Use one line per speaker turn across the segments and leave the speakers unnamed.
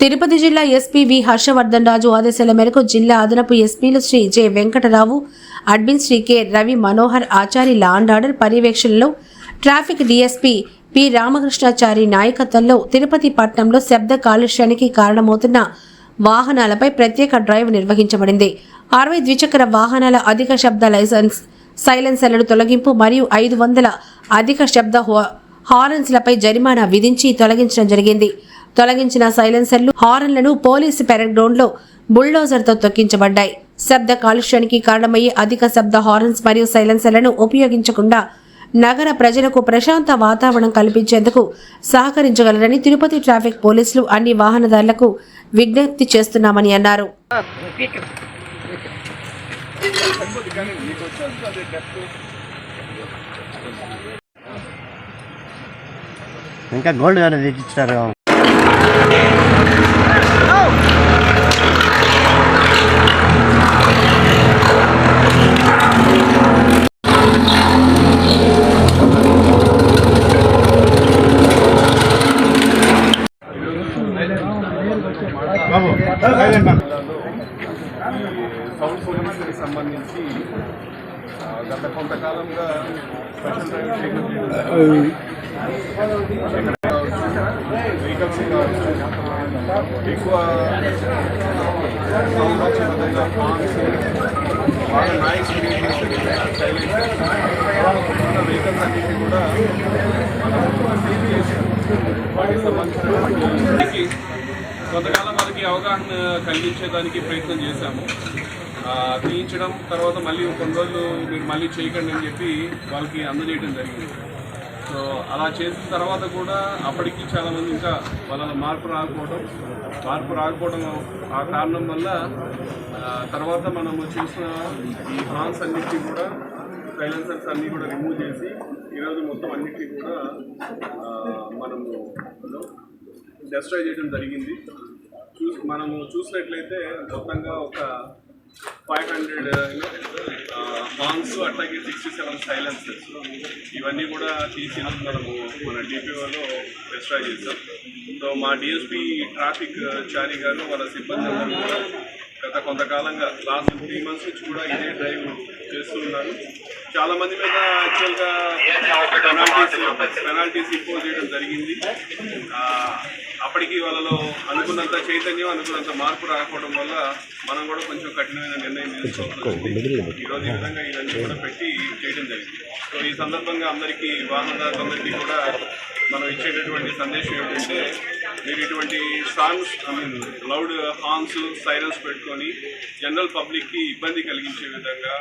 తిరుపతి జిల్లా ఎస్పీ వి హర్షవర్ధన్ రాజు ఆదేశాల మేరకు జిల్లా అదనపు ఎస్పీలు Shri J Venkatarao admin Shri K Ravi Manohar Achari law and order పర్యవేక్షణలో ట్రాఫిక్ డీఎస్పీ పి రామకృష్ణాచారి నాయకత్వంలో తిరుపతి పట్టణంలో శబ్ద కాలుష్యానికి కారణమవుతున్న వాహనాలపై ప్రత్యేక డ్రైవ్ నిర్వహించబడింది. అరవై ద్విచక్ర వాహనాల అధిక శబ్ద లైసెన్స్ సైలెన్సర్లను తొలగింపు మరియు ఐదు వందల అధిక శబ్ద హో- హారన్స్లపై జరిమానా విధించి తొలగించడం జరిగింది. తొలగించిన సైలెన్సర్లు హారన్లను పోలీసు పెరడ్ గ్రౌండ్లో బుల్డోజర్తో తొక్కించబడ్డాయి. శబ్ద కాలుష్యానికి కారణమయ్యే అధిక శబ్ద హారన్స్ మరియు సైలెన్సర్లను ఉపయోగించకుండా నగర ప్రజలకు ప్రశాంత వాతావరణం కల్పించేందుకు సహకరించగలరని తిరుపతి ట్రాఫిక్ పోలీసులు అన్ని వాహనదారులకు విజ్ఞప్తి చేస్తున్నామని అన్నారు.
ఇంకా గోల్డ్ గారు తెచ్చిస్తారు
సౌండ్ పొల్యూషన్కి సంబంధించి గత కొంతకాలంగా స్పెషల్ డ్రైవ్ చేయడం వెహికల్స్ ఎక్కువ సౌండ్ వచ్చే విధంగా ఫాన్స్ బాగా నాయిస్ క్రియేట్ చేసే సైలెంట్ వెహికల్స్ అన్నింటినీ కూడా మనం వాటికి సంబంధించిన కొంతకాలం మనకి అవగాహన కలిగించేదానికి ప్రయత్నం చేశాము. తీయించడం తర్వాత మళ్ళీ కొన్ని రోజులు మీరు మళ్ళీ చేయకండి అని చెప్పి వాళ్ళకి అందజేయడం జరిగింది. సో అలా చేసిన తర్వాత కూడా అప్పటికి చాలామంది ఇంకా వాళ్ళ మార్పు రాకపోవడం మార్పు రాకపోవడం ఆ కారణం వల్ల తర్వాత మనము చేసిన ఈ హార్న్స్ అన్నిటికీ కూడా సైలెన్సర్స్ అన్నీ కూడా రిమూవ్ చేసి ఈరోజు మొత్తం అన్నిటికీ కూడా మనము డెస్ట్రాయ్ చేయడం జరిగింది. మనము చూసినట్లయితే మొత్తంగా ఒక ఫైవ్ హండ్రెడ్ హార్న్స్ అట్లాగే సిక్స్టీ సెవెన్ సైలెన్సెస్ ఇవన్నీ కూడా తీసి మనము మన డిపిఓలో డెస్ట్రాయ్ చేసాం సో మా డిఎస్పి ట్రాఫిక్ చారి గారు వాళ్ళ సిబ్బంది అందరూ కూడా గత కొంతకాలంగా లాస్ట్ త్రీ మంత్స్ నుంచి కూడా ఇదే డ్రైవ్ చేస్తున్నారు చాలా మంది మీద యాక్చువల్గా పెనాల్టీస్ పెనాల్టీస్ ఇంపోజ్ చేయడం జరిగింది. ఆ, అప్పటికి వాళ్ళలో అనుకున్నంత చైతన్యం అనుకున్నంత మార్పు రాకపోవడం వల్ల మనం కూడా కొంచెం కఠినమైన నిర్ణయం తీసుకోవాలి ఈరోజు ఈ విధంగా ఇవన్నీ కూడా పెట్టి చేయడం జరిగింది. సో ఈ సందర్భంగా అందరికీ వాహనదారులందరికీ కూడా మనం ఇచ్చేటటువంటి సందేశం ఏమిటంటే మీరు ఇటువంటి songs I mean loud horns sirens పెట్టుకొని జనరల్ పబ్లిక్కి ఇబ్బంది కలిగించే విధంగా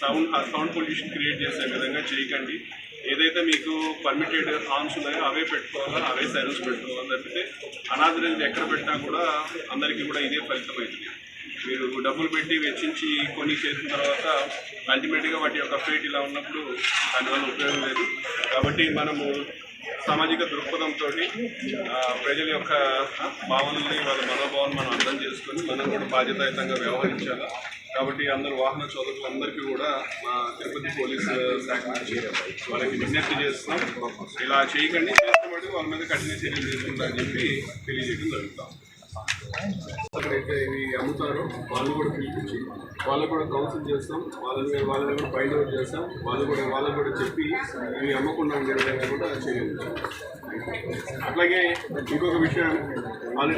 సౌండ్ సౌండ్ పొల్యూషన్ క్రియేట్ చేసే విధంగా చేయకండి. ఏదైతే మీకు పర్మిటెడ్ ఆర్మ్స్ ఉన్నాయో అవే పెట్టుకోవాలా అవే సైలెన్స్ పెట్టుకోవాలి తప్పితే అనాథరైజ్ ఎక్కడ పెట్టినా కూడా అందరికీ కూడా ఇదే ఫలితం అవుతుంది. మీరు డబ్బులు పెట్టి వెచ్చించి కొన్ని చేసిన తర్వాత అల్టిమేట్గా వాటి యొక్క ఫేట్ ఇలా ఉన్నప్పుడు దానివల్ల ఉపయోగం లేదు. కాబట్టి మనము సామాజిక దృక్పథంతో ప్రజల యొక్క భావనల్ని వాళ్ళ మనోభావాన్ని మనం అర్థం చేసుకొని మనం కూడా బాధ్యతాయుతంగా వ్యవహరించాలా. కాబట్టి అందరు వాహన చోదకులందరికీ కూడా మా తిరుపతి పోలీస్ శాఖ నుంచి వాళ్ళకి విజ్ఞప్తి చేస్తున్నాం. ఇలా చేయకండి చేస్తున్నట్టు వాళ్ళ మీద కఠిన చర్యలు తీసుకుంటారని చెప్పి తెలియజేయడం జరుగుతాం. ఎక్కడైతే ఇవి అమ్ముతారో వాళ్ళు కూడా పిలిపించి వాళ్ళకు కూడా కౌన్సిల్ చేస్తాం వాళ్ళని వాళ్ళని కూడా బయట అవుట్ చేస్తాం వాళ్ళు కూడా వాళ్ళకు కూడా చెప్పి ఇవి అమ్మకుండా ఉండే విధంగా కూడా చేయాలి అట్లాగే ఇంకొక విషయం ఆల్రెడీ